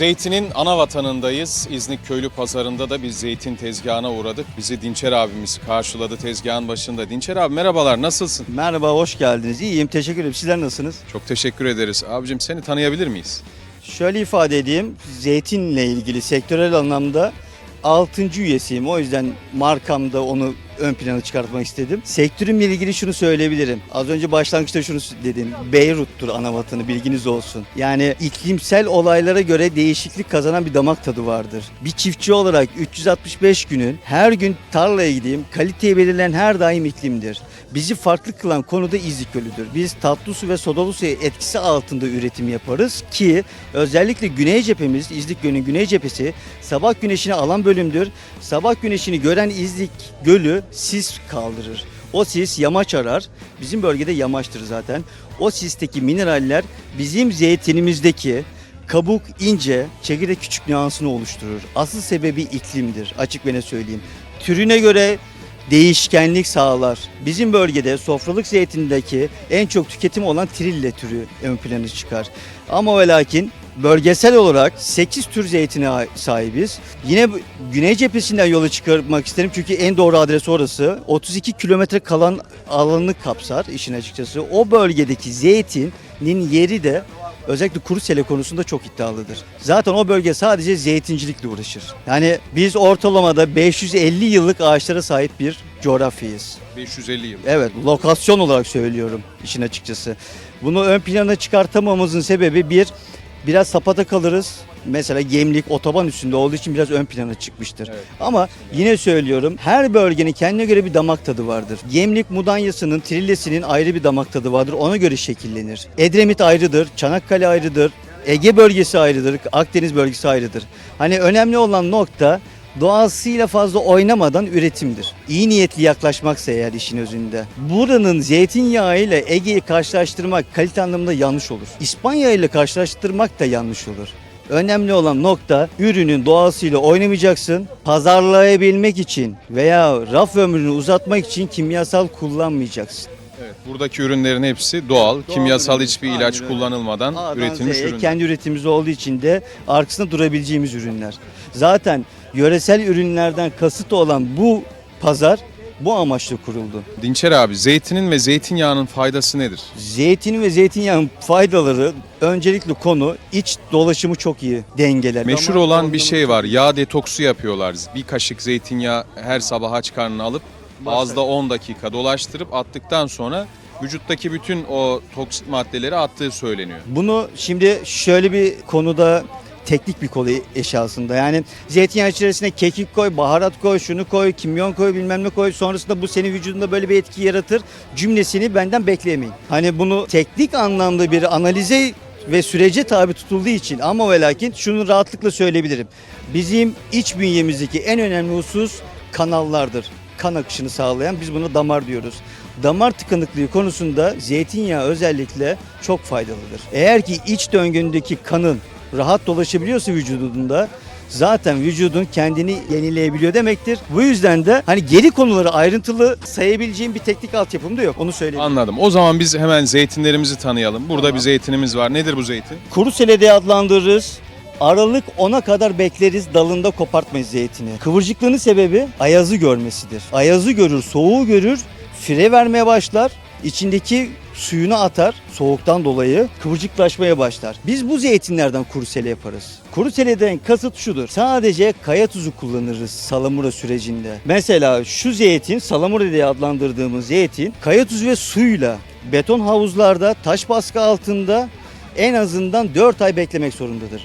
Zeytinin ana vatanındayız. İznik Köylü Pazarı'nda da bir zeytin tezgahına uğradık. Bizi Dinçer abimiz karşıladı tezgahın başında. Dinçer abi merhabalar nasılsın? Merhaba, hoş geldiniz. İyiyim, teşekkür ederim. Sizler nasılsınız? Çok teşekkür ederiz. Abicim seni tanıyabilir miyiz? Şöyle ifade edeyim, zeytinle ilgili sektörel anlamda 6. üyesiyim. O yüzden markamda onu ön plana çıkartmak istedim. Sektörümle ilgili şunu söyleyebilirim. Az önce başlangıçta şunu dedim. Beyrut'tur ana vatanı bilginiz olsun. Yani iklimsel olaylara göre değişiklik kazanan bir damak tadı vardır. Bir çiftçi olarak 365 günün her gün tarlaya gideyim. Kaliteyi belirleyen her daim iklimdir. Bizi farklı kılan konu da İznik Gölü'dür. Biz tatlı su ve sodalı su etkisi altında üretim yaparız ki özellikle güney cephemiz, İznik Gölü'nün güney cephesi sabah güneşini alan bölümdür. Sabah güneşini gören İznik Gölü sis kaldırır. O sis yamaç arar. Bizim bölgede yamaçtır zaten. O sisteki mineraller bizim zeytinimizdeki kabuk ince, çekirdek küçük nüansını oluşturur. Asıl sebebi iklimdir. Açık ve ne söyleyeyim. Türüne göre değişkenlik sağlar. Bizim bölgede sofralık zeytindeki en çok tüketim olan trille türü ön plana çıkar. Ama ve lakin bölgesel olarak 8 tür zeytine sahibiz. Yine güney cephesinden yola çıkarmak isterim çünkü en doğru adres orası. 32 kilometre kalan alanını kapsar işin açıkçası. O bölgedeki zeytinin yeri de özellikle kuru sele konusunda çok iddialıdır. Zaten o bölge sadece zeytincilikle uğraşır. Yani biz ortalamada 550 yıllık ağaçlara sahip bir coğrafyayız. 550 yıl. Evet, lokasyon olarak söylüyorum işin açıkçası. Bunu ön plana çıkartamamızın sebebi bir, biraz sapata kalırız. Mesela Gemlik otoban üstünde olduğu için biraz ön plana çıkmıştır. Evet. Ama yine söylüyorum her bölgenin kendine göre bir damak tadı vardır. Gemlik Mudanyası'nın, Trillesi'nin ayrı bir damak tadı vardır. Ona göre şekillenir. Edremit ayrıdır, Çanakkale ayrıdır, Ege bölgesi ayrıdır, Akdeniz bölgesi ayrıdır. Hani önemli olan nokta doğasıyla fazla oynamadan üretimdir. İyi niyetli yaklaşmaksa eğer işin özünde. Buranın zeytinyağı ile Ege'yi karşılaştırmak kalite anlamında yanlış olur. İspanya ile karşılaştırmak da yanlış olur. Önemli olan nokta ürünün doğasıyla oynamayacaksın. Pazarlayabilmek için veya raf ömrünü uzatmak için kimyasal kullanmayacaksın. Buradaki ürünlerin hepsi doğal, kimyasal ürün. hiçbir Aynen ilaç öyle. kullanılmadan A'dan üretilmiş Z'ye ürünler. kendi üretimimiz olduğu için de arkasında durabileceğimiz ürünler. Zaten yöresel ürünlerden kasıt olan bu pazar bu amaçla kuruldu. Dinçer abi, zeytinin ve zeytinyağının faydası nedir? Zeytinin ve zeytinyağının faydaları öncelikle konu iç dolaşımı çok iyi dengeler. Meşhur olan bir şey var. Yağ detoksu yapıyorlar. Bir kaşık zeytinyağı her sabah aç karnına alıp. Ağızda 10 dakika dolaştırıp attıktan sonra vücuttaki bütün o toksit maddeleri attığı söyleniyor. Bunu şimdi şöyle bir konuda teknik bir konu eşyasında. Yani zeytinyağı içerisine kekik koy, baharat koy, şunu koy, kimyon koy, bilmem ne koy. Sonrasında bu senin vücudunda böyle bir etki yaratır. Cümlesini benden beklemeyin. Hani bunu teknik anlamda bir analize ve sürece tabi tutulduğu için ama ve lakin şunu rahatlıkla söyleyebilirim. Bizim iç bünyemizdeki en önemli husus kanallardır. Kan akışını sağlayan biz buna damar diyoruz. Damar tıkanıklığı konusunda zeytinyağı özellikle çok faydalıdır. Eğer ki iç döngündeki kanın rahat dolaşabiliyorsa vücudunda zaten vücudun kendini yenileyebiliyor demektir. Bu yüzden de hani geri konuları ayrıntılı sayabileceğim bir teknik altyapım da yok. Onu söyleyeyim. Anladım. O zaman biz hemen zeytinlerimizi tanıyalım. Burada bir zeytinimiz var. Nedir bu zeytin? Kuru sele diye adlandırırız. Aralık 10'a kadar bekleriz dalında kopartmayız zeytini. Kıvırcıklığının sebebi ayazı görmesidir. Ayazı görür, soğuğu görür, fire vermeye başlar. içindeki suyunu atar soğuktan dolayı kıvırcıklaşmaya başlar. Biz bu zeytinlerden kuru sele yaparız. Kuru seleden kasıt şudur. Sadece kaya tuzu kullanırız salamura sürecinde. Mesela şu zeytin salamura diye adlandırdığımız zeytin kaya tuzu ve suyla beton havuzlarda taş baskı altında en azından 4 ay beklemek zorundadır.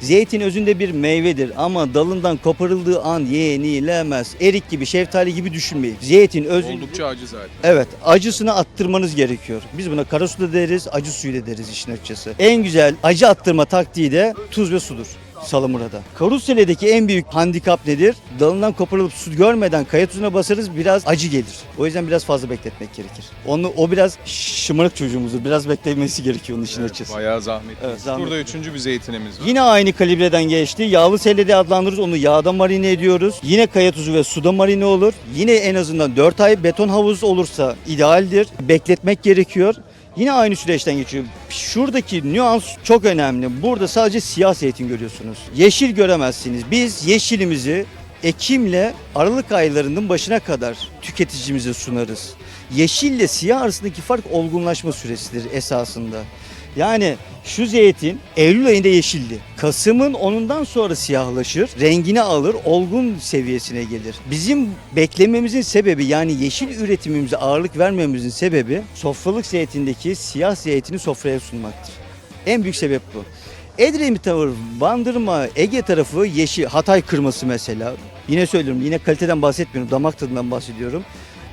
Zeytin özünde bir meyvedir ama dalından koparıldığı an yenilemez. Erik gibi, şeftali gibi düşünmeyin. Zeytin özünde... Oldukça acı zaten. Evet, acısını attırmanız gerekiyor. Biz buna kara su da deriz, acı suyu da deriz işin açıkçası. En güzel acı attırma taktiği de tuz ve sudur. Salamura'da. Karusele'deki en büyük handikap nedir? Dalından koparılıp su görmeden kaya tuzuna basarız biraz acı gelir. O yüzden biraz fazla bekletmek gerekir. Onu o biraz şımarık çocuğumuzdur. Biraz beklemesi gerekiyor onun işin Evet, açıkçası. bayağı zahmetli. Evet, zahmetli. Burada üçüncü bir zeytinimiz var. Yine aynı kalibreden geçti. Yağlı selle diye adlandırırız. Onu yağda marine ediyoruz. Yine kaya tuzu ve suda marine olur. Yine en azından 4 ay beton havuz olursa idealdir. Bekletmek gerekiyor. Yine aynı süreçten geçiyor. Şuradaki nüans çok önemli. Burada sadece siyah görüyorsunuz. Yeşil göremezsiniz. Biz yeşilimizi Ekim'le Aralık aylarının başına kadar tüketicimize sunarız. Yeşille siyah arasındaki fark olgunlaşma süresidir esasında. Yani şu zeytin Eylül ayında yeşildi. Kasım'ın onundan sonra siyahlaşır, rengini alır, olgun seviyesine gelir. Bizim beklememizin sebebi yani yeşil üretimimize ağırlık vermememizin sebebi sofralık zeytindeki siyah zeytini sofraya sunmaktır. En büyük sebep bu. Edremit tavır, Bandırma, Ege tarafı yeşil, Hatay kırması mesela. Yine söylüyorum, yine kaliteden bahsetmiyorum, damak tadından bahsediyorum.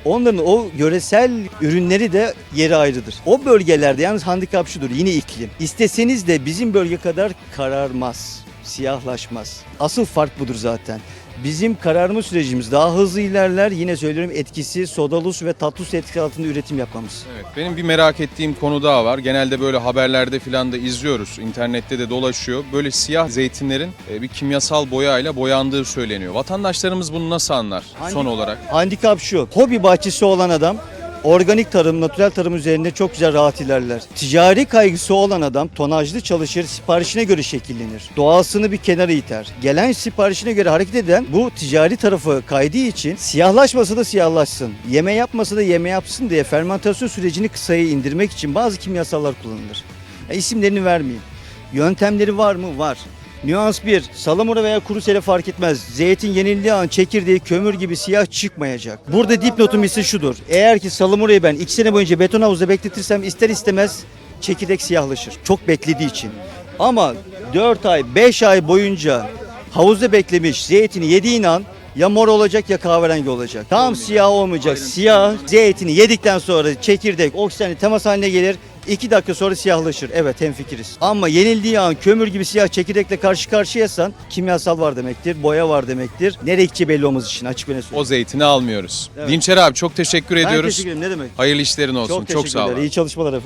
Onların o yöresel ürünleri de yeri ayrıdır. O bölgelerde yalnız handikap şudur, yine iklim. İsteseniz de bizim bölge kadar kararmaz, siyahlaşmaz. Asıl fark budur zaten. Bizim kararma sürecimiz daha hızlı ilerler. Yine söylüyorum etkisi sodalı su ve tatlı su etkisi altında üretim yapmamız. Evet, benim bir merak ettiğim konu daha var. Genelde böyle haberlerde filan da izliyoruz. İnternette de dolaşıyor. Böyle siyah zeytinlerin e, bir kimyasal boyayla boyandığı söyleniyor. Vatandaşlarımız bunu nasıl anlar son olarak? Handikap şu. Hobi bahçesi olan adam organik tarım, natürel tarım üzerinde çok güzel rahat ilerler. Ticari kaygısı olan adam tonajlı çalışır, siparişine göre şekillenir. Doğasını bir kenara iter. Gelen siparişine göre hareket eden bu ticari tarafı kaydığı için siyahlaşmasa da siyahlaşsın. Yeme yapmasa da yeme yapsın diye fermentasyon sürecini kısaya indirmek için bazı kimyasallar kullanılır. Ya isimlerini vermeyeyim. Yöntemleri var mı? Var. Nüans 1. Salamura veya kuru sele fark etmez. Zeytin yenildiği an çekirdeği kömür gibi siyah çıkmayacak. Burada dipnotum ise şudur. Eğer ki salamurayı ben 2 sene boyunca beton havuzda bekletirsem ister istemez çekirdek siyahlaşır. Çok beklediği için. Ama 4 ay 5 ay boyunca havuzda beklemiş zeytini yediğin an ya mor olacak ya kahverengi olacak. Tam siyah olmayacak. Siyah zeytini yedikten sonra çekirdek oksijenle temas haline gelir. 2 dakika sonra siyahlaşır. Evet hemfikiriz. Ama yenildiği an kömür gibi siyah çekirdekle karşı karşıyasan kimyasal var demektir, boya var demektir. Nereye gideceği belli olmaz için açık ve net söyleyeyim. O zeytini almıyoruz. Evet. Dinçer abi çok teşekkür Ben ediyoruz. teşekkür ederim. Ne demek? Hayırlı işlerin olsun. Çok Çok, teşekkürler. sağ ol. abi. İyi çalışmalar efendim.